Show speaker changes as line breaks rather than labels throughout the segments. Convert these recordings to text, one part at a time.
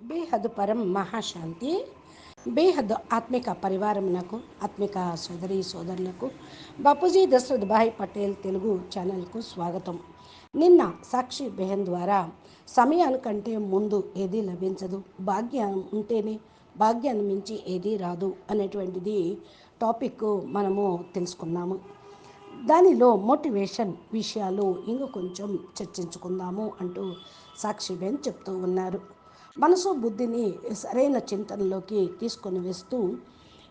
బేహద్ పరం మహాశాంతి బేహద్ ఆత్మిక పరివారమునకు ఆత్మిక సోదరి సోదరులకు బాపూజీ దశరథ్ భాయ్ పటేల్ తెలుగు ఛానల్కు స్వాగతం. నిన్న సాక్షి బెహన్ ద్వారా సమయానికంటే ముందు ఏది లభించదు భాగ్యం ఉంటేనే భాగ్యాన్ని మించి ఏది రాదు అనేటువంటిది టాపిక్ మనము తెలుసుకున్నాము. దానిలో మోటివేషన్ విషయాలు ఇంక కొంచెం చర్చించుకుందాము అంటూ సాక్షి బెన్ చెప్తూ ఉన్నారు. మనసు బుద్ధిని సరైన చింతనలోకి తీసుకొని వేస్తూ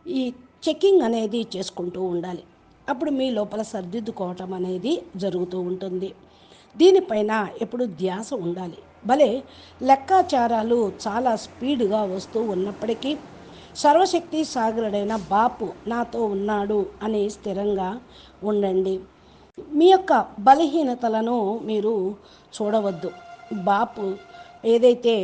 ఈ చెకింగ్ అనేది చేసుకుంటూ ఉండాలి. అప్పుడు మీ లోపల సర్దిద్దుకోవటం అనేది జరుగుతూ ఉంటుంది. దీనిపైన ఎప్పుడు ధ్యాస ఉండాలి. భలే లెక్కాచారాలు చాలా స్పీడ్గా వస్తూ ఉన్నప్పటికీ సర్వశక్తి సాగరుడైన బాపు నాతో ఉన్నాడు అని స్థిరంగా ఉండండి. మీ యొక్క బలహీనతలను మీరు చూడవద్దు. బాపు ఏదైతే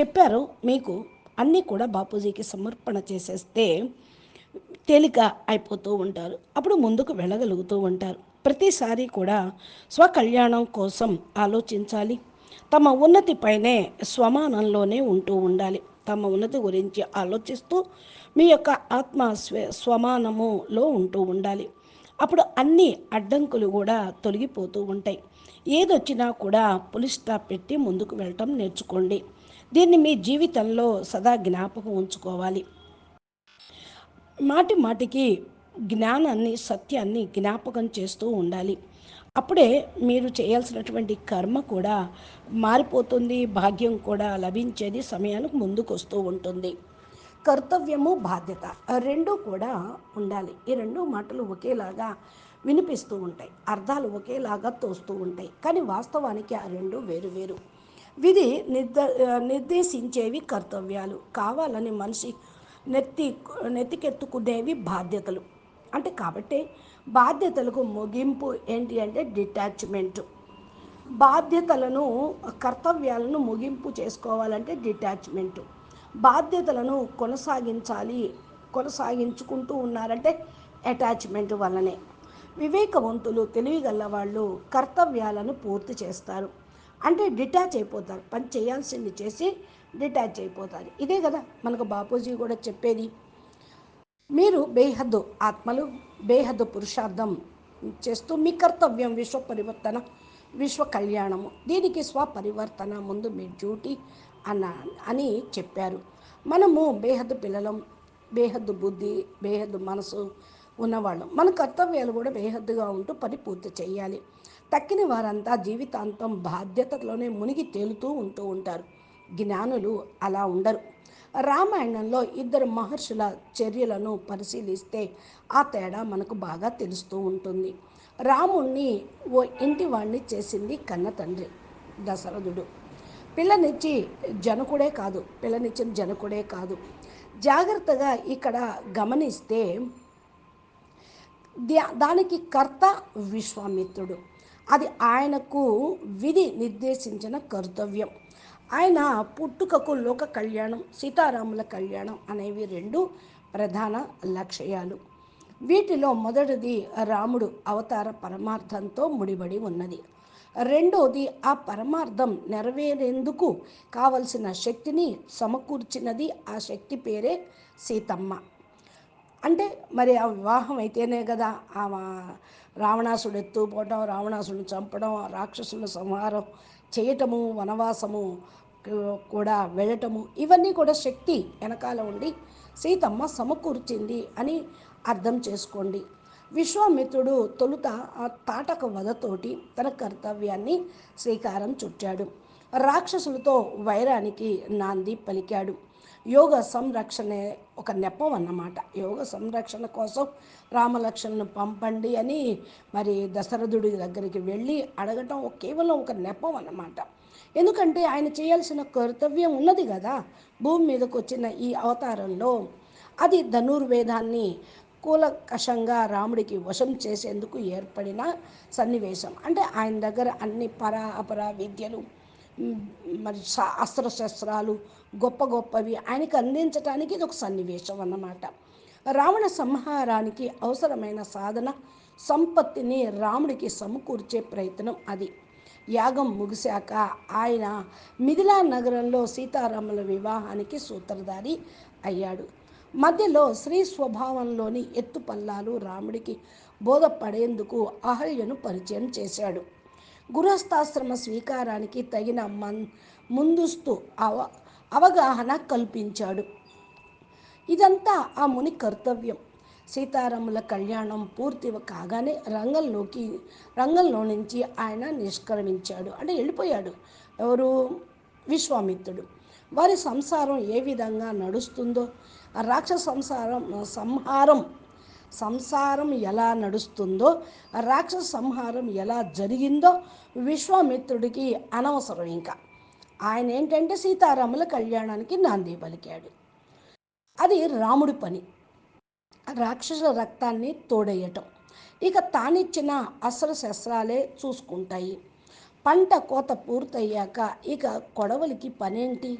చెప్పారు. మీకు అన్నీ కూడా బాపూజీకి సమర్పణ చేసేస్తే తేలిక అయిపోతూ ఉంటారు. అప్పుడు ముందుకు వెళ్ళగలుగుతూ ఉంటారు. ప్రతిసారి కూడా స్వకళ్యాణం కోసం ఆలోచించాలి. తమ ఉన్నతిపైనే స్వమానంలోనే ఉంటూ ఉండాలి. తమ ఉన్నతి గురించి ఆలోచిస్తూ మీ యొక్క ఆత్మ స్వ స్వమానములో ఉంటూ ఉండాలి. అప్పుడు అన్ని అడ్డంకులు కూడా తొలగిపోతూ ఉంటాయి. ఏదొచ్చినా కూడా పులిస్టాప్ పెట్టి ముందుకు వెళ్ళటం నేర్చుకోండి. దీన్ని మీ జీవితంలో సదా జ్ఞాపకం ఉంచుకోవాలి. మాటి మాటికి జ్ఞానాన్ని సత్యాన్ని జ్ఞాపకం చేస్తూ ఉండాలి. అప్పుడే మీరు చేయాల్సినటువంటి కర్మ కూడా మారిపోతుంది భాగ్యం కూడా లభించేది సమయానికి ముందుకు వస్తూ ఉంటుంది. కర్తవ్యము బాధ్యత రెండూ కూడా ఉండాలి. ఈ రెండు మాటలు ఒకేలాగా వినిపిస్తూ ఉంటాయి. అర్థాలు ఒకేలాగా తోస్తూ ఉంటాయి. కానీ వాస్తవానికి ఆ రెండు వేరు వేరు. విధి నిర్ద నిర్దేశించేవి కర్తవ్యాలు. కావాలని మనిషి నెత్తి నెత్తికెత్తుకునేవి బాధ్యతలు. అంటే కాబట్టి బాధ్యతలకు ముగింపు ఏంటి అంటే డిటాచ్మెంట్. బాధ్యతలను కర్తవ్యాలను ముగింపు చేసుకోవాలంటే డిటాచ్మెంట్. బాధ్యతలను కొనసాగించాలి కొనసాగించుకుంటూ ఉన్నారంటే అటాచ్మెంట్ వల్లనే. వివేకవంతులు తెలివిగల వాళ్ళు కర్తవ్యాలను పూర్తి చేస్తారు. అంటే డిటాచ్ అయిపోతారు. పని చేయాల్సింది చేసి డిటాచ్ అయిపోతారు. ఇదే కదా మనకు బాపూజీ కూడా చెప్పేది. మీరు బేహద్దు ఆత్మలు బేహద్దు పురుషార్థం చేస్తూ మీ కర్తవ్యం విశ్వ పరివర్తన విశ్వ కళ్యాణము దీనికి స్వపరివర్తన ముందు మీ డ్యూటీ అన్న అని చెప్పారు. మనము బేహద్దు పిల్లలం బేహద్దు బుద్ధి బేహద్దు మనసు ఉన్నవాళ్ళం. మన కర్తవ్యాలు కూడా బేహద్దుగా ఉంటూ పని పూర్తి చేయాలి. తక్కిన వారంతా జీవితాంతం బాధ్యతలోనే మునిగి తేలుతూ ఉంటూ ఉంటారు. జ్ఞానులు అలా ఉండరు. రామాయణంలో ఇద్దరు మహర్షుల చర్యలను పరిశీలిస్తే ఆ తేడా మనకు బాగా తెలుస్తూ ఉంటుంది. రాముణ్ణి ఓ ఇంటి వాణ్ణి చేసింది కన్న తండ్రి దశరథుడు. పిల్లనిచ్చి జనకుడే కాదు పిల్లనిచ్చిన జనకుడే కాదు. జాగ్రత్తగా ఇక్కడ గమనిస్తే దానికి కర్త విశ్వామిత్రుడు. అది ఆయనకు విధి నిర్దేశించిన కర్తవ్యం. ఆయన పుట్టుకకు లోక కళ్యాణం సీతారాముల కళ్యాణం అనేవి రెండు ప్రధాన లక్ష్యాలు. వీటిలో మొదటిది రాముడు అవతార పరమార్థంతో ముడిపడి ఉన్నది. రెండోది ఆ పరమార్థం నెరవేరేందుకు కావలసిన శక్తిని సమకూర్చినది ఆ శక్తి పేరే సీతమ్మ. అంటే మరి ఆ వివాహం అయితేనే కదా ఆ రావణాసుడు ఎత్తుపోవటం రావణాసుడిని చంపడం రాక్షసుల సంహారం చేయటము వనవాసము కూడా వెళ్ళటము ఇవన్నీ కూడా శక్తి వెనకాల ఉండి సీతమ్మ సమకూర్చింది అని అర్థం చేసుకోండి. విశ్వామిత్రుడు తొలుత ఆ తాటక వధతోటి తన కర్తవ్యాన్ని శ్రీకారం చుట్టాడు. రాక్షసులతో వైరానికి నాంది పలికాడు. యోగ సంరక్షణ ఒక నెపం అన్నమాట. యోగ సంరక్షణ కోసం రామలక్ష్మణ్ను పంపండి అని మరి దశరథుడి దగ్గరికి వెళ్ళి అడగటం కేవలం ఒక నెపం అన్నమాట. ఎందుకంటే ఆయన చేయాల్సిన కర్తవ్యం ఉన్నది కదా. భూమి మీదకు వచ్చిన ఈ అవతారంలో అది ధనుర్వేదాన్ని కూలకషంగా రాముడికి వశం చేసేందుకు ఏర్పడిన సన్నివేశం. అంటే ఆయన దగ్గర అన్ని పరా అపరా విద్యలు మరి అస్త్రశస్త్రాలు గొప్ప గొప్పవి. ఆయనకి అందించడానికి ఇది ఒక సన్నివేశం అన్నమాట. రావణ సంహారానికి అవసరమైన సాధన సంపత్తిని రాముడికి సమకూర్చే ప్రయత్నం అది. యాగం ముగిశాక ఆయన మిథిలా నగరంలో సీతారాముల వివాహానికి సూత్రధారి అయ్యాడు. మధ్యలో శ్రీ స్వభావంలోని ఎత్తుపల్లాలు రాముడికి బోధపడేందుకు అహల్యను పరిచయం చేశాడు. గృహస్థాశ్రమ స్వీకారానికి తగిన మన్ ముందుస్తు అవ అవగాహన కల్పించాడు. ఇదంతా ఆ ముని కర్తవ్యం. సీతారాముల కళ్యాణం పూర్తి కాగానే రంగంలోకి రంగంలో నుంచి ఆయన నిష్క్రమించాడు. అంటే వెళ్ళిపోయాడు ఎవరు? విశ్వామిత్రుడు. వారి సంసారం ఏ విధంగా నడుస్తుందో ఆ రాక్షస సంసారం సంహారం సంసారం ఎలా నడుస్తుందో రాక్షస సంహారం ఎలా జరిగిందో విశ్వామిత్రుడికి అనవసరం ఇంకా. ఆయన ఏంటంటే సీతారాముల కళ్యాణానికి నాంది పలికాడు. అది రాముడి పని. రాక్షస రక్తాన్ని తోడేయటం. ఇక తానిచ్చిన అస్త్ర శస్త్రాలే చూసుకుంటాయి. పంట కోత పూర్తయ్యాక ఇక కొడవలికి పనేంటి?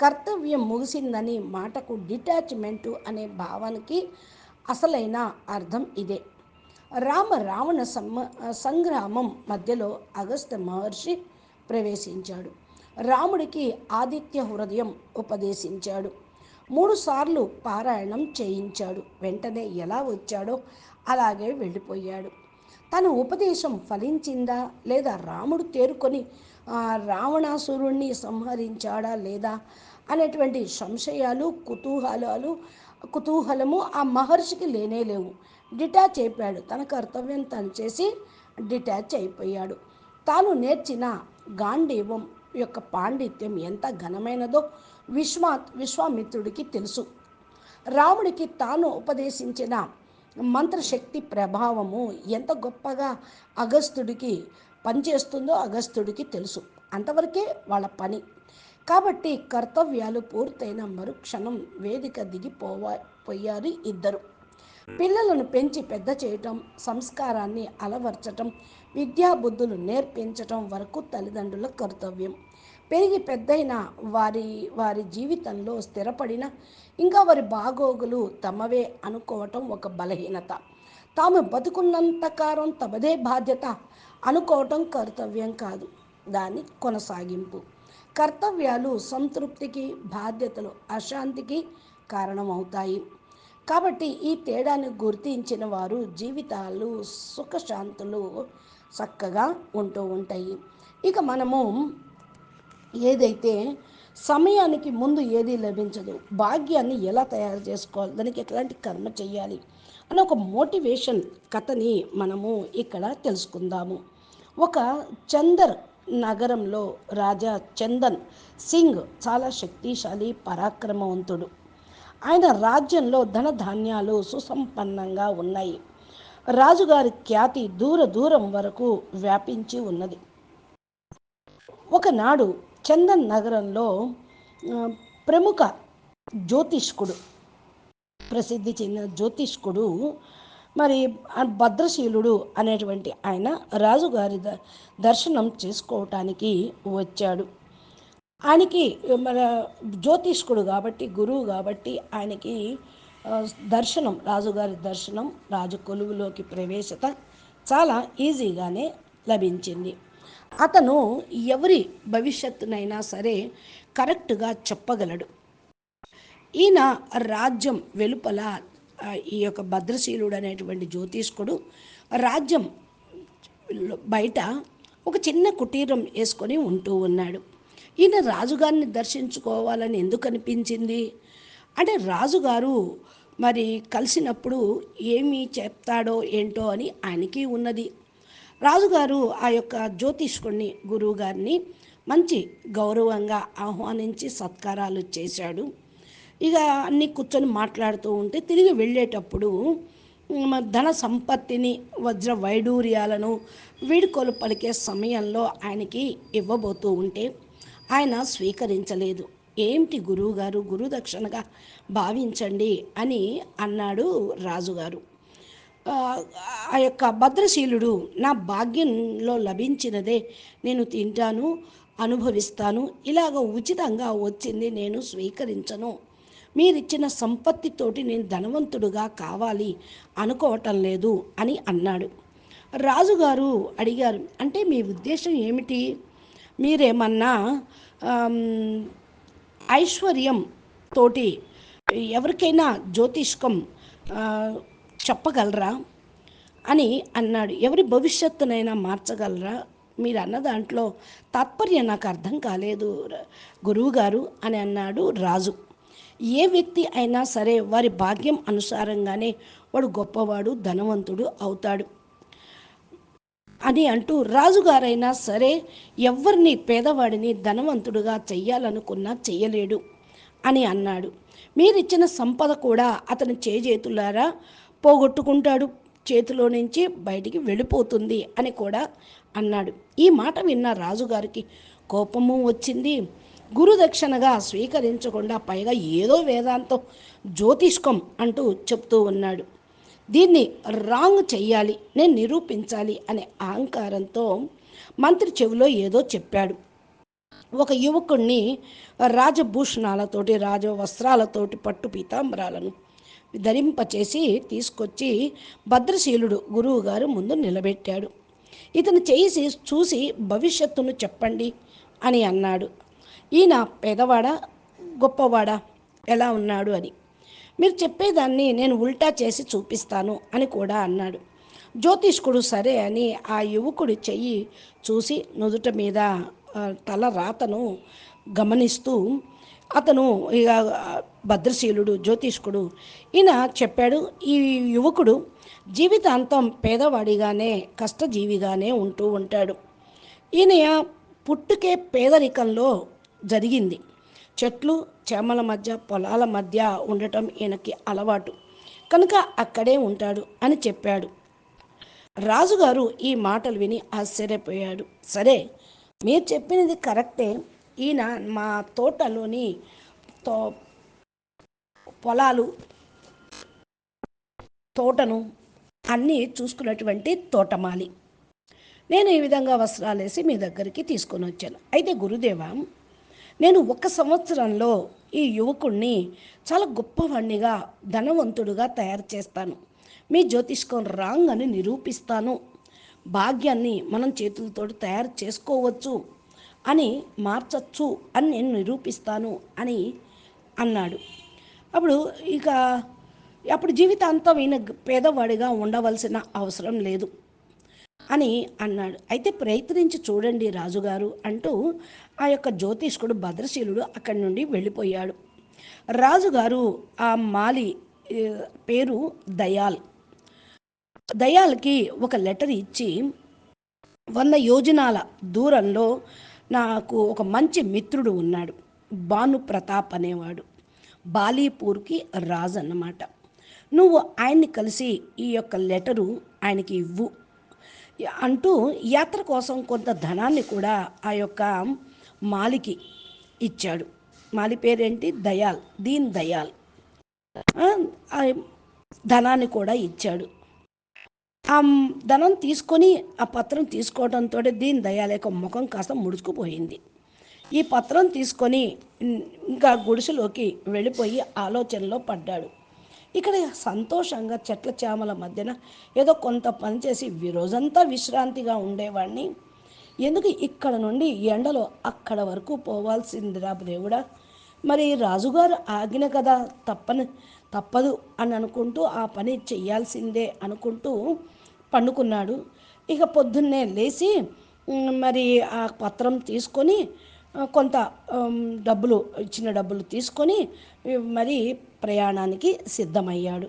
కర్తవ్యం ముగిసిందని మాటకు డిటాచ్మెంటు అనే భావనకి అసలైన అర్థం ఇదే. రామ రావణ సమ్మ సంగ్రామం మధ్యలో అగస్త్య మహర్షి ప్రవేశించాడు. రాముడికి ఆదిత్య హృదయం ఉపదేశించాడు. మూడుసార్లు పారాయణం చేయించాడు. వెంటనే ఎలా వచ్చాడో అలాగే వెళ్ళిపోయాడు. తన ఉపదేశం ఫలించిందా లేదా రాముడు తేరుకొని రావణాసురుణ్ణి సంహరించాడా లేదా అనేటువంటి సంశయాలు కుతూహలాలు కుతూహలము ఆ మహర్షికి లేనే లేవు. డిటాచ్ అయిపోయాడు. తన కర్తవ్యం తను చేసి డిటాచ్ అయిపోయాడు. తాను నేర్చిన గాంధీవం యొక్క పాండిత్యం ఎంత ఘనమైనదో విశ్వా విశ్వామిత్రుడికి తెలుసు. రాముడికి తాను ఉపదేశించిన మంత్రశక్తి ప్రభావము ఎంత గొప్పగా అగస్త్యుడికి పనిచేస్తుందో అగస్త్యుడికి తెలుసు. అంతవరకే వాళ్ళ పని. కాబట్టి కర్తవ్యాలు పూర్తయిన మరుక్షణం వేదిక దిగిపోవా పోయారు ఇద్దరు. పిల్లలను పెంచి పెద్ద చేయటం సంస్కారాన్ని అలవర్చటం విద్యాబుద్ధులు నేర్పించటం వరకు తల్లిదండ్రుల కర్తవ్యం. పెరిగి పెద్దయిన వారి వారి జీవితంలో స్థిరపడిన ఇంకా వారి బాగోగులు తమవే అనుకోవటం ఒక బలహీనత. తాము బతుకున్నంతకారం తమదే బాధ్యత అనుకోవటం కర్తవ్యం కాదు. దాని కొనసాగింపు. కర్తవ్యాలు సంతృప్తికి బాధ్యతలు అశాంతికి కారణమవుతాయి. కాబట్టి ఈ తేడాను గుర్తించిన వారు జీవితాలు సుఖశాంతులు చక్కగా ఉంటూ ఉంటాయి. ఇక మనము ఏదైతే సమయానికి ముందు ఏది లభించదు భాగ్యాన్ని ఎలా తయారు చేసుకోవాలి దానికి ఎట్లాంటి కర్మ చేయాలి అని ఒక మోటివేషన్ కథని మనము ఇక్కడ తెలుసుకుందాము. ఒక చందర్ నగరంలో రాజా చందన్ సింగ్ చాలా శక్తిశాలి పరాక్రమవంతుడు. ఆయన రాజ్యంలో ధనధాన్యాలు సుసంపన్నంగా ఉన్నాయి. రాజుగారి ఖ్యాతి దూర దూరం వరకు వ్యాపించి ఉన్నది. ఒకనాడు చందన్ నగరంలో ప్రముఖ జ్యోతిష్కుడు ప్రసిద్ధి చెందిన జ్యోతిష్కుడు మరి భద్రశీలుడు అనేటువంటి ఆయన రాజుగారి ద- దర్శనం చేసుకోవటానికి వచ్చాడు. ఆయనకి మన జ్యోతిష్కుడు కాబట్టి గురువు కాబట్టి ఆయనకి దర్శనం రాజుగారి దర్శనం రాజు కొలువులోకి ప్రవేశత చాలా ఈజీగానే లభించింది. అతను ఎవరి భవిష్యత్తునైనా సరే కరెక్ట్గా చెప్పగలడు. ఈయన రాజ్యం వెలుపల ఈ యొక్క భద్రశీలుడు అనేటువంటి జ్యోతిష్కుడు రాజ్యం బయట ఒక చిన్న కుటీరం వేసుకొని ఉంటూ ఉన్నాడు. ఈయన రాజుగారిని దర్శించుకోవాలని ఎందుకు అనిపించింది? అంటే రాజుగారు మరి కలిసినప్పుడు ఏమి చెప్తాడో ఏంటో అని ఆయనకి ఉన్నది. రాజుగారు ఆ యొక్క జ్యోతిష్కుడిని గురువుగారిని మంచి గౌరవంగా ఆహ్వానించి సత్కారాలు చేశాడు. ఇక అన్నీ కూర్చొని మాట్లాడుతూ ఉంటే తిరిగి వెళ్ళేటప్పుడు ధన సంపత్తిని వజ్ర వైడూర్యాలను వీడుకోలు పలికే సమయంలో ఆయనకి ఇవ్వబోతూ ఉంటే ఆయన స్వీకరించలేదు. ఏమిటి గురువుగారు? గురుదక్షిణగా భావించండి అని అన్నాడు రాజుగారు. ఆ యొక్క భద్రశీలుడు నా భాగ్యంలో లభించినదే నేను తింటాను అనుభవిస్తాను ఇలాగ ఉచితంగా వచ్చింది నేను స్వీకరించను మీరిచ్చిన సంపత్తితోటి నేను ధనవంతుడుగా కావాలి అనుకోవటం లేదు అని అన్నాడు. రాజుగారు అడిగారు అంటే మీ ఉద్దేశం ఏమిటి? మీరేమన్నా ఐశ్వర్యం తోటి ఎవరికైనా జ్యోతిష్కం చెప్పగలరా? అని అన్నాడు. ఎవరి భవిష్యత్తునైనా మార్చగలరా? మీరు అన్న దాంట్లో తాత్పర్యం నాకు అర్థం కాలేదు గురువుగారు అని అన్నాడు రాజు. ఏ వ్యక్తి అయినా సరే వారి భాగ్యం అనుసారంగానే వాడు గొప్పవాడు ధనవంతుడు అవుతాడు. అని అంటూ రాజుగారైనా సరే ఎవరిని పేదవాడిని ధనవంతుడుగా చెయ్యాలనుకున్నా చెయ్యలేడు అని అన్నాడు. మీరిచ్చిన సంపద కూడా అతని చేజేతులారా పోగొట్టుకుంటాడు. చేతిలో నుంచి బయటికి వెళ్ళిపోతుంది అని కూడా అన్నాడు. ఈ మాట విన్న రాజుగారికి కోపము వచ్చింది. గురుదక్షిణగా స్వీకరించకుండా పైగా ఏదో వేదాంతం జ్యోతిష్కం అంటూ చెప్తూ ఉన్నాడు. దీన్ని రాంగ్ చెయ్యాలి నేను నిరూపించాలి అనే అహంకారంతో మంత్రి చెవిలో ఏదో చెప్పాడు. ఒక యువకుణ్ణి రాజభూషణాలతోటి రాజ వస్త్రాలతోటి పట్టు పీతాంబరాలను ధరింపచేసి తీసుకొచ్చి భద్రశీలుడు గురువు గారు ముందు నిలబెట్టాడు. ఇతను చేసి చూసి భవిష్యత్తును చెప్పండి అని అన్నాడు. ఈయన పేదవాడా గొప్పవాడా ఎలా ఉన్నాడు అని. మీరు చెప్పేదాన్ని నేను ఉల్టా చేసి చూపిస్తాను అని కూడా అన్నాడు. జ్యోతిష్కుడు సరే అని ఆ యువకుడి చెయ్యి చూసి నుదుట మీద తల రాతను గమనిస్తూ అతను ఇక భద్రశీలుడు జ్యోతిష్కుడు ఈయన చెప్పాడు ఈ యువకుడు జీవితాంతం పేదవాడిగానే కష్టజీవిగానే ఉంటూ ఉంటాడు. ఈయన పుట్టుకే పేదరికంలో జరిగింది. చెట్లు చేమల మధ్య పొలాల మధ్య ఉండటం ఈయనకి అలవాటు. కనుక అక్కడే ఉంటాడు అని చెప్పాడు. రాజుగారు ఈ మాటలు విని ఆశ్చర్యపోయాడు. సరే మీరు చెప్పినది కరెక్టే. ఈయన మా తోటలోని తో పొలాలు తోటను అన్నీ చూసుకున్నటువంటి తోటమాలి. నేను ఈ విధంగా వస్త్రాలు వేసి మీ దగ్గరికి తీసుకొని వచ్చాను. అయితే గురుదేవా నేను ఒక సంవత్సరంలో ఈ యువకుణ్ణి చాలా గొప్పవాణ్ణిగా ధనవంతుడుగా తయారు చేస్తాను. మీ జ్యోతిష్కం రాంగ్ అని నిరూపిస్తాను. భాగ్యాన్ని మనం చేతులతో తయారు చేసుకోవచ్చు అని మార్చచ్చు అని నేను నిరూపిస్తాను అని అన్నాడు. అప్పుడు ఇక అప్పుడు జీవితాంతం ఈయన పేదవాడిగా ఉండవలసిన అవసరం లేదు అని అన్నాడు. అయితే ప్రయత్నించి చూడండి రాజుగారు అంటూ ఆ యొక్క జ్యోతిష్కుడు భద్రశీలుడు అక్కడి నుండి వెళ్ళిపోయాడు. రాజుగారు ఆ మాలి పేరు దయాల్. దయాల్కి ఒక లెటర్ ఇచ్చి వంద యోజనాల దూరంలో నాకు ఒక మంచి మిత్రుడు ఉన్నాడు భాను ప్రతాప్ అనేవాడు. బాలీపూర్కి రాజు అన్నమాట నువ్వు ఆయన్ని కలిసి ఈ యొక్క లెటరు ఆయనకి ఇవ్వు. అంటూ యాత్ర కోసం కొంత ధనాన్ని కూడా ఆ యొక్క మాలికి ఇచ్చాడు. మాలి పేరేంటి? దయాల్. దీన్ దయాల్. ధనాన్ని కూడా ఇచ్చాడు. ఆ ధనం తీసుకొని ఆ పత్రం తీసుకోవడంతో దీని దయాల యొక్క ముఖం కాస్త ముడుచుకుపోయింది. ఈ పత్రం తీసుకొని ఇంకా గుడిసెలోకి వెళ్ళిపోయి ఆలోచనలో పడ్డాడు. ఇక్కడ సంతోషంగా చెట్ల చేమల మధ్యన ఏదో కొంత పని చేసి రోజంతా విశ్రాంతిగా ఉండేవాడిని. ఎందుకు ఇక్కడ నుండి ఎండలో అక్కడ వరకు పోవాల్సిందిరా దేవుడా? మరి రాజుగారు ఆగిన కదా తప్పని తప్పదు అని అనుకుంటూ ఆ పని చేయాల్సిందే అనుకుంటూ పండుకున్నాడు. ఇక పొద్దున్నే లేచి మరి ఆ పత్రం తీసుకొని కొంత డబ్బులు ఇచ్చిన డబ్బులు తీసుకొని మరి ప్రయాణానికి సిద్ధమయ్యాడు.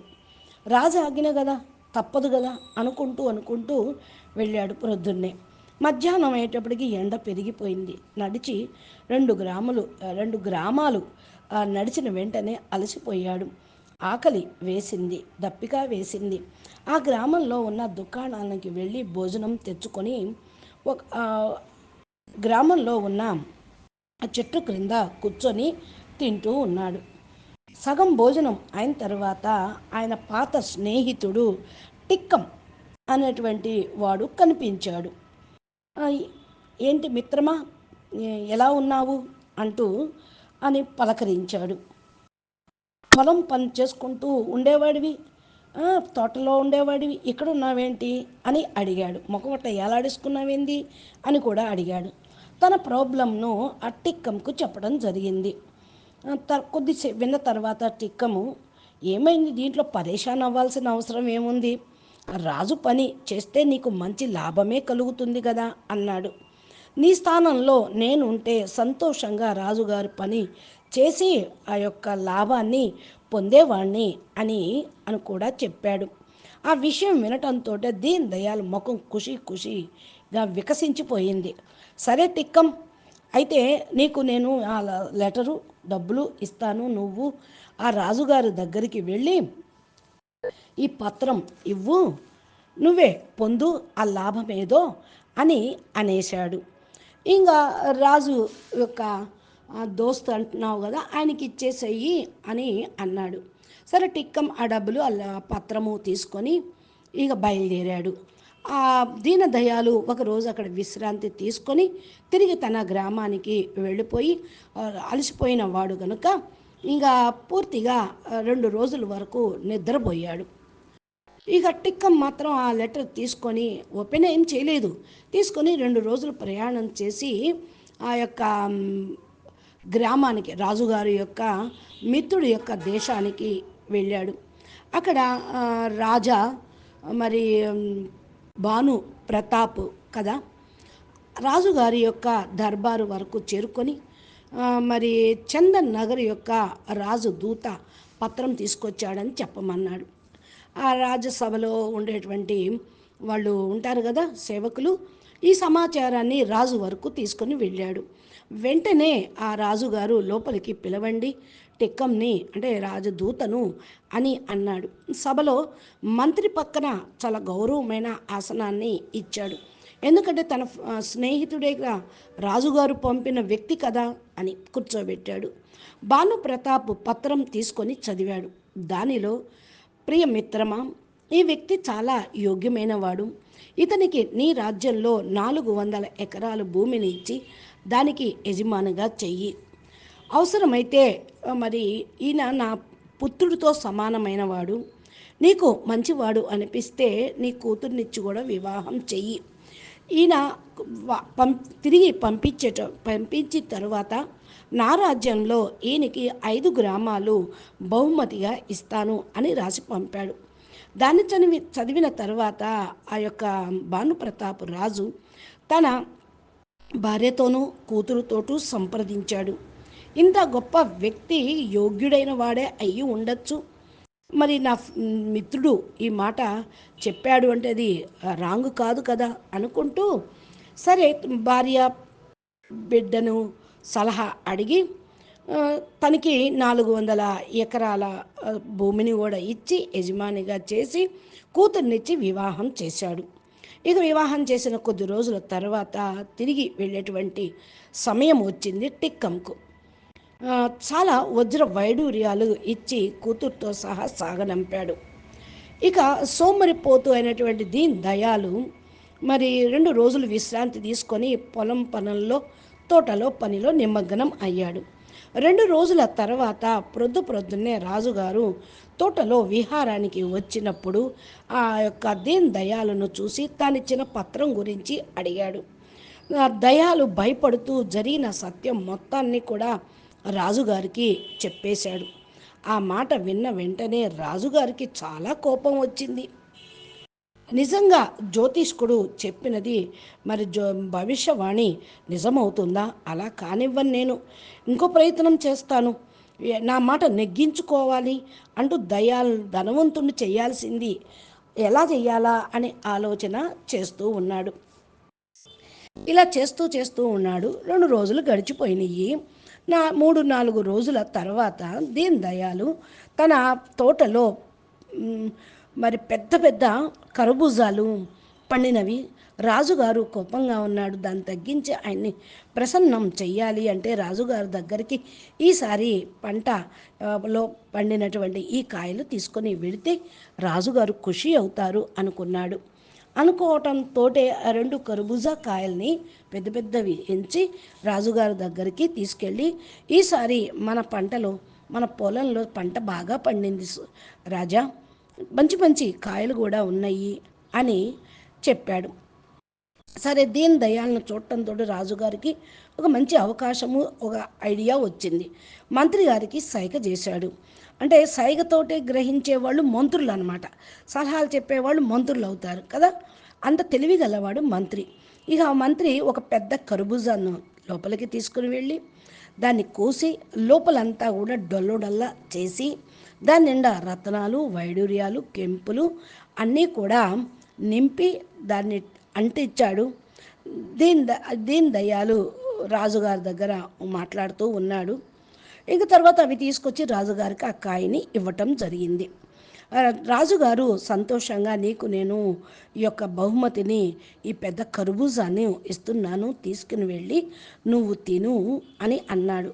రాజు ఆగిన కదా తప్పదు కదా అనుకుంటూ అనుకుంటూ వెళ్ళాడు ప్రొద్దున్నే. మధ్యాహ్నం అయ్యేటప్పటికి ఎండ పెరిగిపోయింది. నడిచి రెండు గ్రాములు రెండు గ్రామాలు నడిచిన వెంటనే అలసిపోయాడు. ఆకలి వేసింది దప్పిక వేసింది. ఆ గ్రామంలో ఉన్న దుకాణానికి వెళ్ళి భోజనం తెచ్చుకొని ఒక గ్రామంలో ఉన్న చెట్టు క్రింద కూర్చొని తింటూ ఉన్నాడు. సగం భోజనం అయిన తర్వాత ఆయన పాత స్నేహితుడు టిక్కం అనేటువంటి వాడు కనిపించాడు. ఏంటి మిత్రమా ఎలా ఉన్నావు? అంటూ అని పలకరించాడు. పొలం పని చేసుకుంటూ ఉండేవాడివి తోటలో ఉండేవాడివి ఇక్కడ ఉన్నావేంటి? అని అడిగాడు. ముఖమట ఎలాడేసుకున్నావేంది అని కూడా అడిగాడు. తన ప్రాబ్లంను ఆ టిక్కంకు చెప్పడం జరిగింది. త- కొద్దిసేపు విన్న తర్వాత టిక్కము ఏమైంది? దీంట్లో పరేషాన్ అవ్వాల్సిన అవసరం ఏముంది? రాజు పని చేస్తే నీకు మంచి లాభమే కలుగుతుంది కదా అన్నాడు. నీ స్థానంలో నేను ఉంటే సంతోషంగా రాజుగారి పని చేసి ఆ యొక్క లాభాన్ని పొందేవాణ్ణి అని అని కూడా చెప్పాడు. ఆ విషయం వినటంతో దీన్ దయాల్ ముఖం ఖుషి ఖుషిగా వికసించిపోయింది. సరే టిక్కం అయితే నీకు నేను ఆ లెటరు డబ్బులు ఇస్తాను. నువ్వు ఆ రాజుగారి దగ్గరికి వెళ్ళి ఈ పత్రం ఇవ్వు నువ్వే పొందు ఆ లాభమేదో అని అనేశాడు. ఇంకా రాజు యొక్క దోస్త్ అంటున్నావు కదా ఆయనకి ఇచ్చేసేయి అని అన్నాడు. సరే టిక్కం ఆ డబ్బులు అలా పత్రము తీసుకొని ఇక బయలుదేరాడు. ఆ దీన దయాలు ఒకరోజు అక్కడ విశ్రాంతి తీసుకొని తిరిగి తన గ్రామానికి వెళ్ళిపోయి అలసిపోయిన వాడు కనుక ఇంకా పూర్తిగా రెండు రోజుల వరకు నిద్రపోయాడు. ఇక టిక్కం మాత్రం ఆ లెటర్ తీసుకొని ఓపెన్ ఏం చేయలేదు. తీసుకొని రెండు రోజులు ప్రయాణం చేసి ఆ యొక్క గ్రామానికి రాజుగారి యొక్క మిత్రుడి యొక్క దేశానికి వెళ్ళాడు. అక్కడ రాజా మరి భాను ప్రతాప్ కదా రాజుగారి యొక్క దర్బారు వరకు చేరుకొని మరి చందన్ నగర్ యొక్క రాజు దూత పత్రం తీసుకొచ్చాడని చెప్పమన్నాడు. ఆ రాజ్యసభలో ఉండేటువంటి వాళ్ళు ఉంటారు కదా సేవకులు. ఈ సమాచారాన్ని రాజు వరకు తీసుకొని వెళ్ళాడు. వెంటనే ఆ రాజుగారు లోపలికి పిలవండి టిక్కంని అంటే రాజదూతను అని అన్నాడు. సభలో మంత్రి పక్కన చాలా గౌరవమైన ఆసనాన్ని ఇచ్చాడు. ఎందుకంటే తన స్నేహితుడేగా రాజుగారు పంపిన వ్యక్తి కదా అని కూర్చోబెట్టాడు. భాను ప్రతాప్ పత్రం తీసుకొని చదివాడు. దానిలో ప్రియ మిత్రమా ఈ వ్యక్తి చాలా యోగ్యమైనవాడు. ఇతనికి నీ రాజ్యంలో నాలుగు వందల ఎకరాల భూమిని ఇచ్చి దానికి యజమానిగా చెయ్యి. అవసరమైతే మరి ఈయన నా పుత్రుడితో సమానమైన వాడు నీకు మంచివాడు అనిపిస్తే నీ కూతుర్నిచ్చి కూడా వివాహం చెయ్యి. ఈయన పం తిరిగి పంపించేట పంపించిన తర్వాత నా రాజ్యంలో ఈయనకి ఐదు గ్రామాలు బహుమతిగా ఇస్తాను అని రాసి పంపాడు. దాన్ని చదివి చదివిన తర్వాత ఆ యొక్క భానుప్రతాప్ రాజు తన భార్యతోనూ కూతురుతోటూ సంప్రదించాడు. ఇంత గొప్ప వ్యక్తి యోగ్యుడైన వాడే అయ్యి ఉండొచ్చు. మరి నా మిత్రుడు ఈ మాట చెప్పాడు అంటే అది రాంగ్ కాదు కదా అనుకుంటూ సరే భార్య బిడ్డను సలహా అడిగి తనకి నాలుగు వందల ఎకరాల భూమిని కూడా ఇచ్చి యజమానిగా చేసి కూతుర్నిచ్చి వివాహం చేశాడు. ఇక వివాహం చేసిన కొద్ది రోజుల తర్వాత తిరిగి వెళ్ళేటువంటి సమయం వచ్చింది టిక్కంకు. చాలా వజ్ర వైడూర్యాలు ఇచ్చి కూతురుతో సహా సాగనంపాడు. ఇక సోమరిపోతు అయినటువంటి దీన్ దయాలు మరి రెండు రోజులు విశ్రాంతి తీసుకొని పొలం పనుల్లో తోటలో పనిలో నిమగ్నం అయ్యాడు. రెండు రోజుల తర్వాత ప్రొద్దు ప్రొద్దున్నే రాజుగారు తోటలో విహారానికి వచ్చినప్పుడు ఆ యొక్క దీన్ దయాలను చూసి తానిచ్చిన పత్రం గురించి అడిగాడు. దయాలు భయపడుతూ జరిగిన సత్యం మొత్తాన్ని కూడా రాజుగారికి చెప్పేశాడు. ఆ మాట విన్న వెంటనే రాజుగారికి చాలా కోపం వచ్చింది. నిజంగా జ్యోతిష్కుడు చెప్పినది మరి జో భవిష్యవాణి నిజమవుతుందా? అలా కానివ్వను నేను. ఇంకో ప్రయత్నం చేస్తాను. నా మాట నెగ్గించుకోవాలి అంటూ దయాల్ ధనవంతుణ్ణి చేయాల్సింది ఎలా చేయాలా అనే ఆలోచన చేస్తూ ఉన్నాడు. ఇలా చేస్తూ చేస్తూ ఉన్నాడు. రెండు రోజులు గడిచిపోయినాయి. నా మూడు నాలుగు రోజుల తర్వాత దీన్ దయాలు తన తోటలో మరి పెద్ద పెద్ద కరబూజాలు పండినవి. రాజుగారు కోపంగా ఉన్నాడు. దాన్ని తగ్గించి ఆయన్ని ప్రసన్నం చెయ్యాలి అంటే రాజుగారి దగ్గరికి ఈసారి పంటలో పండినటువంటి ఈ కాయలు తీసుకొని వెళితే రాజుగారు ఖుషి అవుతారు అనుకున్నాడు. అనుకోవటంతో ఆ రెండు కర్బూజా కాయల్ని పెద్ద పెద్దవి ఎంచి రాజుగారి దగ్గరికి తీసుకెళ్ళి ఈసారి మన పంటలో మన పొలంలో పంట బాగా పండింది రాజా. మంచి మంచి కాయలు కూడా ఉన్నాయి అని చెప్పాడు. సరే దీని దయాలను చూడటంతో రాజుగారికి ఒక మంచి అవకాశము ఒక ఐడియా వచ్చింది. మంత్రి గారికి సైగ చేశాడు. అంటే సైగతోటే గ్రహించే వాళ్ళు మంత్రులు అనమాట సలహాలు చెప్పేవాళ్ళు మంత్రులు అవుతారు కదా? అంత తెలివి గలవాడు మంత్రి. ఇక ఆ మంత్రి ఒక పెద్ద కర్బూజాను లోపలికి తీసుకుని వెళ్ళి దాన్ని కోసి లోపలంతా కూడా డొల్లోడల్లా చేసి దాని నిండా రత్నాలు వైడూర్యాలు కెంపులు అన్నీ కూడా నింపి దాన్ని అంటించాడు. దీన్ ద దీన్ దయాలు రాజుగారి దగ్గర మాట్లాడుతూ ఉన్నాడు. ఇంక తర్వాత అవి తీసుకొచ్చి రాజుగారికి ఆ కాయని ఇవ్వటం జరిగింది. రాజుగారు సంతోషంగా నీకు నేను ఈ యొక్క బహుమతిని ఈ పెద్ద కర్బూజాన్ని ఇస్తున్నాను తీసుకుని వెళ్ళి నువ్వు తిను అని అన్నాడు.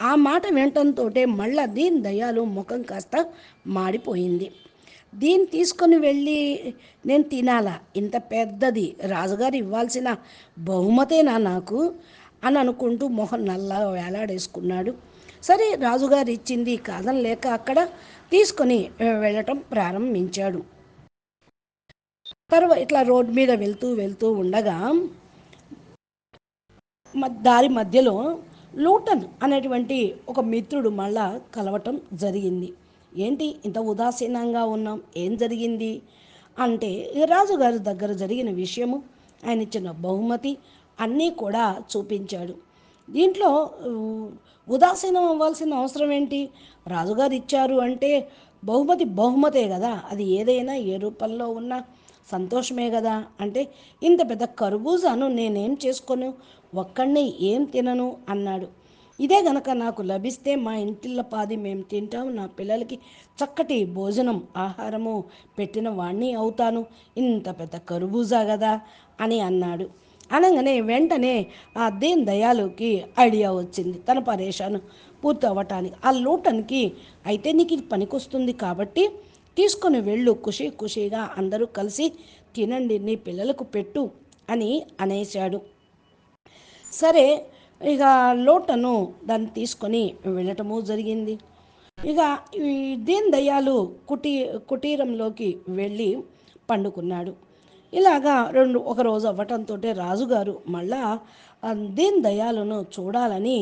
ఆ మాట వినటంతో మళ్ళా దీని దయాలు ముఖం కాస్త మాడిపోయింది. దీన్ని తీసుకొని వెళ్ళి నేను తినాలా? ఇంత పెద్దది. రాజుగారు ఇవ్వాల్సిన బహుమతేనా నాకు? అని అనుకుంటూ మొహం నల్లా వేలాడేసుకున్నాడు. సరే రాజుగారు ఇచ్చింది కాదని లేక అక్కడ తీసుకొని వెళ్ళటం ప్రారంభించాడు. తర్వాత ఇట్లా రోడ్డు మీద వెళ్తూ వెళ్తూ ఉండగా మ- దారి మధ్యలో లూటన్ అనేటువంటి ఒక మిత్రుడు మళ్ళా కలవటం జరిగింది. ఏంటి? ఇంత ఉదాసీనంగా ఉన్నాం. ఏం జరిగింది? అంటే రాజుగారి దగ్గర జరిగిన విషయము. ఆయన ఇచ్చిన బహుమతి అన్నీ కూడా చూపించాడు. దీంట్లో ఉదాసీనం అవ్వాల్సిన అవసరం ఏంటి? రాజుగారు ఇచ్చారు అంటే బహుమతి బహుమతే కదా. అది ఏదైనా ఏ రూపంలో ఉన్నా సంతోషమే కదా. అంటే ఇంత పెద్ద కర్బూజాను నేనేం చేసుకోను? ఒక్కడనే ఏం తినను అన్నాడు. ఇదే గనక నాకు లభిస్తే మా ఇంటిళ్ళ పాది మేము తింటాం నా పిల్లలకి చక్కటి భోజనం ఆహారము పెట్టిన వాణ్ణి అవుతాను. ఇంత పెద్ద కరుబూజా కదా అని అన్నాడు. అనగానే వెంటనే ఆ దీన్ దయాలుకి ఐడియా వచ్చింది. తన పరేషాను పూర్తి అవ్వటానికి ఆ లూటన్కి అయితే నీకు ఇది పనికొస్తుంది కాబట్టి తీసుకొని వెళ్ళు ఖుషి ఖుషిగా అందరూ కలిసి తినండి నీ పిల్లలకు పెట్టు అని అనేశాడు. సరే ఇక లోటను దాన్ని తీసుకొని వెళ్ళటము జరిగింది. ఇక ఈ దీన్ దయాలు కుటీ కుటీరంలోకి వెళ్ళి పండుకున్నాడు. ఇలాగా రెండు ఒక రోజు అవ్వటంతో రాజుగారు మళ్ళా దీన్ దయాలను చూడాలని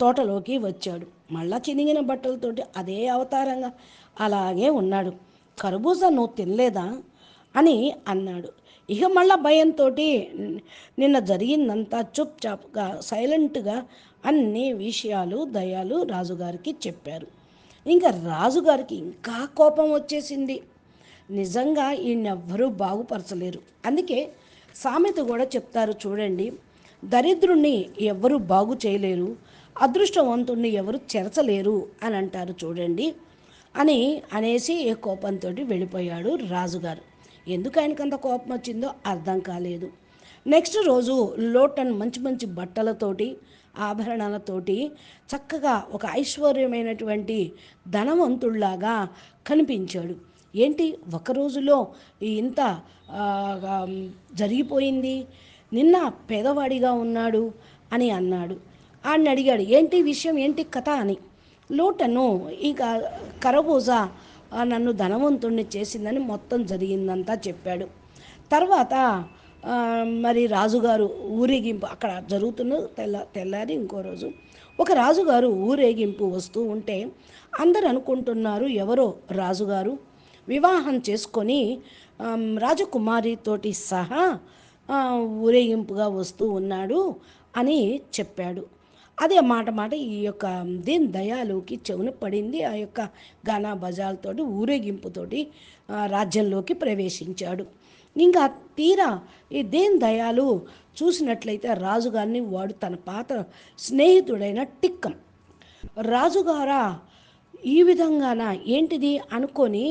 తోటలోకి వచ్చాడు. మళ్ళా చినిగిన బట్టలతోటి అదే అవతారంగా అలాగే ఉన్నాడు. కర్బూజా నువ్వు తినలేదా? అని అన్నాడు. ఇక మళ్ళా భయంతో నిన్న జరిగిందంతా చుప్ చాప్గా సైలెంట్గా అన్ని విషయాలు దయాలు రాజుగారికి చెప్పారు. ఇంకా రాజుగారికి ఇంకా కోపం వచ్చేసింది. నిజంగా ఈయనెవ్వరూ బాగుపరచలేరు. అందుకే సామెత కూడా చెప్తారు చూడండి. దరిద్రుణ్ణి ఎవ్వరూ బాగు చేయలేరు. అదృష్టవంతుణ్ణి ఎవరు చెరచలేరు అని అంటారు చూడండి. అని అనేసి ఏ కోపంతో వెళ్ళిపోయాడు రాజుగారు. ఎందుకు ఆయనకు అంత కోపం వచ్చిందో అర్థం కాలేదు. నెక్స్ట్ రోజు లోటన్ మంచి మంచి బట్టలతోటి ఆభరణాలతోటి చక్కగా ఒక ఐశ్వర్యమైనటువంటి ధనవంతుల్లాగా కనిపించాడు. ఏంటి? ఒక రోజులో ఇంత జరిగిపోయింది. నిన్న పేదవాడిగా ఉన్నాడు అని అన్నాడు. ఆయన అడిగాడు ఏంటి విషయం? ఏంటి కథ? అని. లోటను ఇక కరబూజా నన్ను ధనవంతుణ్ణి చేసిందని మొత్తం జరిగిందంతా చెప్పాడు. తర్వాత మరి రాజుగారు ఊరేగింపు అక్కడ జరుగుతున్న తెల్ల తెల్లారి ఇంకో రోజు ఒక రాజుగారు ఊరేగింపు వస్తూ ఉంటే అందరు అనుకుంటున్నారు ఎవరో రాజుగారు? వివాహం చేసుకొని రాజకుమారితోటి సహా ఊరేగింపుగా వస్తూ ఉన్నాడు అని చెప్పాడు. అదే మాట మాట ఈ యొక్క దీన్ దయాలోకి చెవున పడింది. ఆ యొక్క గానా బజాలతోటి ఊరేగింపుతోటి రాజ్యంలోకి ప్రవేశించాడు. ఇంకా తీరా ఈ దేన్ దయాలు చూసినట్లయితే రాజుగారిని వాడు తన పాత స్నేహితుడైన టిక్కం. రాజుగారా ఈ విధంగాన? ఏంటిది? అనుకొని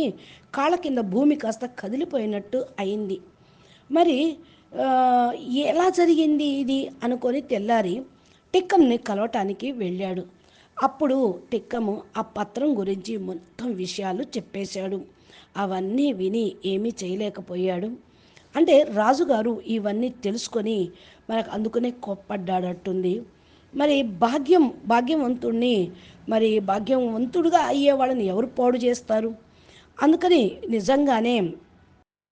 కాళ్ళ కింద భూమి కాస్త కదిలిపోయినట్టు అయింది. మరి ఎలా జరిగింది ఇది? అనుకొని తెల్లారి టిక్కంని కలవటానికి వెళ్ళాడు. అప్పుడు టిక్కము ఆ పత్రం గురించి మొత్తం విషయాలు చెప్పేశాడు. అవన్నీ విని ఏమీ చేయలేకపోయాడు. అంటే రాజుగారు ఇవన్నీ తెలుసుకొని మనకు అందుకునే కోప్పడ్డాడట్టుంది. మరి భాగ్యం భాగ్యవంతుణ్ణి మరి భాగ్యవంతుడుగా అయ్యే వాళ్ళని ఎవరు పాడు చేస్తారు? అందుకని నిజంగానే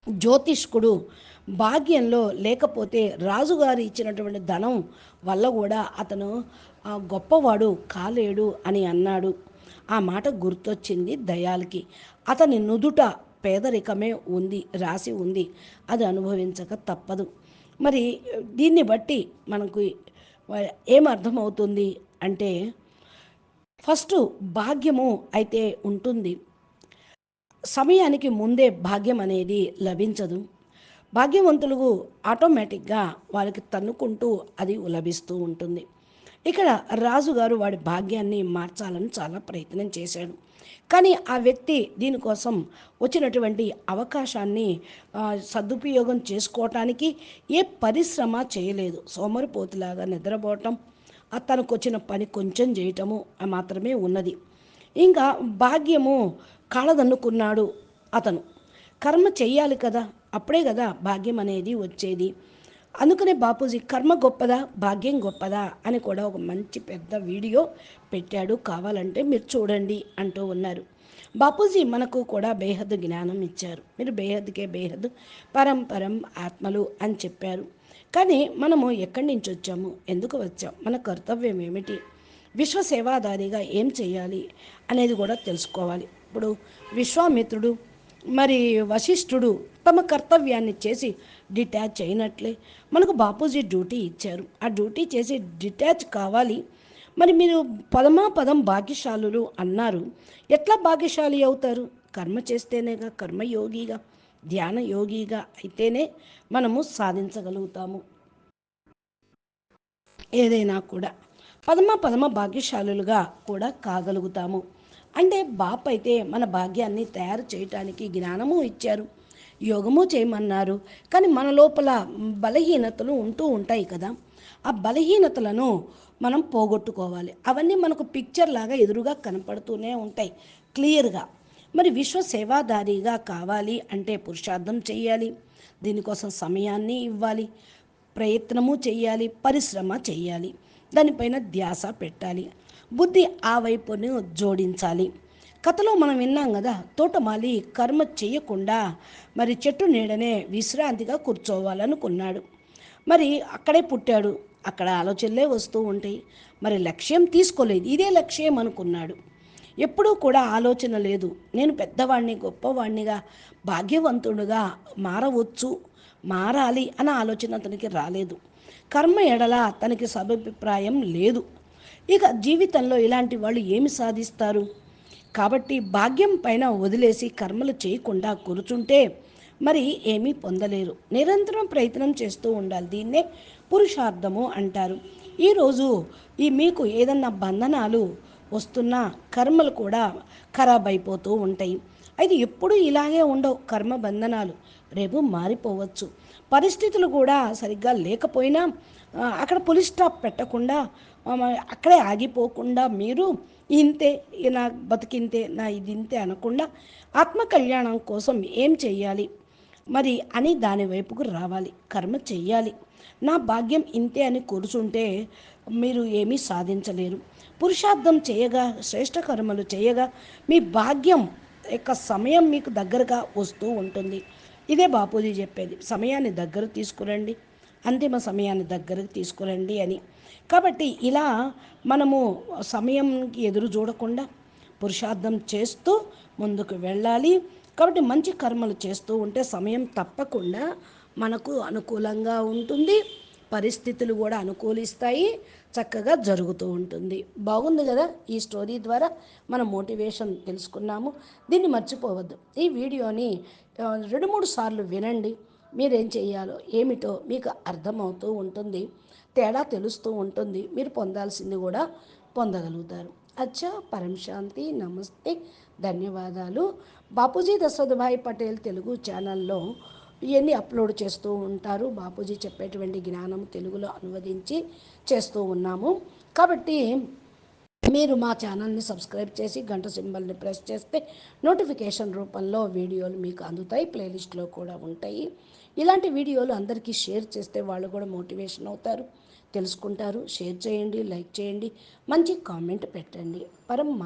జ్యోతిష్కుడు భాగ్యంలో లేకపోతే రాజుగారు ఇచ్చినటువంటి ధనం వల్ల కూడా అతను ఆ, గొప్పవాడు కాలేడు అని అన్నాడు. ఆ మాట గుర్తొచ్చింది దయాలకి. అతని నుదుట పేదరికమే ఉంది రాసి ఉంది. అది అనుభవించక తప్పదు. మరి దీన్ని బట్టి మనకు ఏమర్థమవుతుంది అంటే ఫస్ట్ భాగ్యము అయితే ఉంటుంది. సమయానికి ముందే భాగ్యం అనేది లభించదు. భాగ్యవంతులకు ఆటోమేటిక్గా వాళ్ళకి తన్నుకుంటూ అది లభిస్తూ ఉంటుంది. ఇక్కడ రాజుగారు వాడి భాగ్యాన్ని మార్చాలని చాలా ప్రయత్నం చేశాడు. కానీ ఆ వ్యక్తి దీనికోసం వచ్చినటువంటి అవకాశాన్ని సదుపయోగం చేసుకోవటానికి ఏ పరిశ్రమ చేయలేదు. సోమరిపోతులాగా నిద్రపోవటం తనకు వచ్చిన పని కొంచెం చేయటము మాత్రమే ఉన్నది. ఇంకా భాగ్యము కాళ్ళదన్నుకున్నాడు అతను. కర్మ చెయ్యాలి కదా అప్పుడే కదా భాగ్యం అనేది వచ్చేది. అందుకనే బాపూజీ కర్మ గొప్పదా భాగ్యం గొప్పదా అని కూడా ఒక మంచి పెద్ద వీడియో పెట్టాడు. కావాలంటే మీరు చూడండి అంటూ ఉన్నారు. బాపూజీ మనకు కూడా బేహద్ జ్ఞానం ఇచ్చారు. మీరు బేహద్కే బేహద్ పరంపరం ఆత్మలు అని చెప్పారు. కానీ మనము ఎక్కడి నుంచి వచ్చాము? ఎందుకు వచ్చాం? మన కర్తవ్యం ఏమిటి? విశ్వ సేవాదారిగా ఏం చేయాలి అనేది కూడా తెలుసుకోవాలి. ఇప్పుడు విశ్వామిత్రుడు మరి వశిష్ఠుడు తమ కర్తవ్యాన్ని చేసి డిటాచ్ అయినట్లే. మనకు బాపూజీ డ్యూటీ ఇచ్చారు. ఆ డ్యూటీ చేసి డిటాచ్ కావాలి. మరి మీరు పదమా పదం భాగ్యశాలులు అన్నారు. ఎట్లా భాగ్యశాలి అవుతారు? కర్మ చేస్తేనేగా కర్మయోగిగా ధ్యాన యోగిగా అయితేనే మనము సాధించగలుగుతాము. ఏదైనా కూడా పదమ పదమ భాగ్యశాలులుగా కూడా కాగలుగుతాము. అంటే బాప్ అయితే మన భాగ్యాన్ని తయారు చేయటానికి జ్ఞానము ఇచ్చారు యోగము చేయమన్నారు. కానీ మన లోపల బలహీనతలు ఉంటూ ఉంటాయి కదా. ఆ బలహీనతలను మనం పోగొట్టుకోవాలి. అవన్నీ మనకు పిక్చర్ లాగా ఎదురుగా కనపడుతూనే ఉంటాయి క్లియర్గా. మరి విశ్వ సేవాదారిగా కావాలి అంటే పురుషార్థం చేయాలి దీనికోసం సమయాన్ని ఇవ్వాలి ప్రయత్నము చేయాలి పరిశ్రమ చేయాలి దానిపైన ధ్యాస పెట్టాలి. బుద్ధి ఆ వైపును జోడించాలి. కథలో మనం విన్నాం కదా తోటమాలి కర్మ చేయకుండా మరి చెట్టు నీడనే విశ్రాంతిగా కూర్చోవాలనుకున్నాడు. మరి అక్కడే పుట్టాడు. అక్కడ ఆలోచనలే వస్తూ ఉంటాయి. మరి లక్ష్యం తీసుకోలేదు. ఇదే లక్ష్యం అనుకున్నాడు. ఎప్పుడూ కూడా ఆలోచన లేదు. నేను పెద్దవాడిని గొప్పవాడినిగా భాగ్యవంతుడుగా మారవచ్చు మారాలి అన్న ఆలోచన అతనికి రాలేదు. కర్మ ఎడల తనకి సదభిప్రాయం లేదు. ఇక జీవితంలో ఇలాంటి వాళ్ళు ఏమి సాధిస్తారు? కాబట్టి భాగ్యం పైన వదిలేసి కర్మలు చేయకుండా కూర్చుంటే మరి ఏమీ పొందలేరు. నిరంతరం ప్రయత్నం చేస్తూ ఉండాలి. దీన్నే పురుషార్థము అంటారు. ఈరోజు ఈ మీకు ఏదన్నా బంధనాలు వస్తున్న కర్మలు కూడా ఖరాబ్ అయిపోతూ ఉంటాయి. అయితే ఎప్పుడూ ఇలాగే ఉండవు కర్మ బంధనాలు. రేపు మారిపోవచ్చు. పరిస్థితులు కూడా సరిగ్గా లేకపోయినా అక్కడ పులి స్టాప్ పెట్టకుండా అక్కడే ఆగిపోకుండా మీరు ఇంతే నా బతికింతే నా ఇది ఇంతే అనకుండా ఆత్మ కళ్యాణం కోసం ఏం చెయ్యాలి? మరి అని దాని వైపుకు రావాలి కర్మ చెయ్యాలి. నా భాగ్యం ఇంతే అని కూర్చుంటే మీరు ఏమీ సాధించలేరు. పురుషార్థం చేయగా శ్రేష్ట కర్మలు చేయగా మీ భాగ్యం యొక్క సమయం మీకు దగ్గరగా వస్తూ ఉంటుంది. ఇదే బాపూజీ చెప్పేది సమయాన్ని దగ్గర తీసుకురండి అంతిమ సమయాన్ని దగ్గరకు తీసుకురండి అని. కాబట్టి ఇలా మనము సమయంకి ఎదురు చూడకుండా పురుషార్థం చేస్తూ ముందుకు వెళ్ళాలి. కాబట్టి మంచి కర్మలు చేస్తూ ఉంటే సమయం తప్పకుండా మనకు అనుకూలంగా ఉంటుంది. పరిస్థితులు కూడా అనుకూలిస్తాయి. చక్కగా జరుగుతూ ఉంటుంది. బాగుంది కదా ఈ స్టోరీ ద్వారా మనం మోటివేషన్ తెలుసుకున్నాము. దీన్ని మర్చిపోవద్దు. ఈ వీడియోని రెండు మూడు సార్లు వినండి. మీరేం చేయాలో ఏమిటో మీకు అర్థమవుతూ ఉంటుంది. తేడా తెలుస్తూ ఉంటుంది. మీరు పొందాల్సింది కూడా పొందగలుగుతారు. అచ్చా పరం శాంతి నమస్తే ధన్యవాదాలు. బాపూజీ దశరథభాయ్ పటేల్ తెలుగు ఛానల్లో ఇవన్నీ అప్లోడ్ చేస్తూ ఉంటారు? బాపూజీ చెప్పేటువంటి జ్ఞానం తెలుగులో అనువదించి చేస్తూ ఉన్నాము. కాబట్టి మీరు మా ఛానల్ని సబ్స్క్రైబ్ చేసి గంట సింబల్ని ప్రెస్ చేస్తే నోటిఫికేషన్ రూపంలో వీడియోలు మీకు అందుతాయి ప్లేలిస్ట్లో కూడా ఉంటాయి. ఇలాంటి వీడియోలు అందరికీ షేర్ చేస్తే వాళ్ళు కూడా మోటివేషన్ అవుతారు. తెలుసుకుంటారు. షేర్ చేయండి లైక్ చేయండి. మంచి కామెంట్ పెట్టండి. పరమ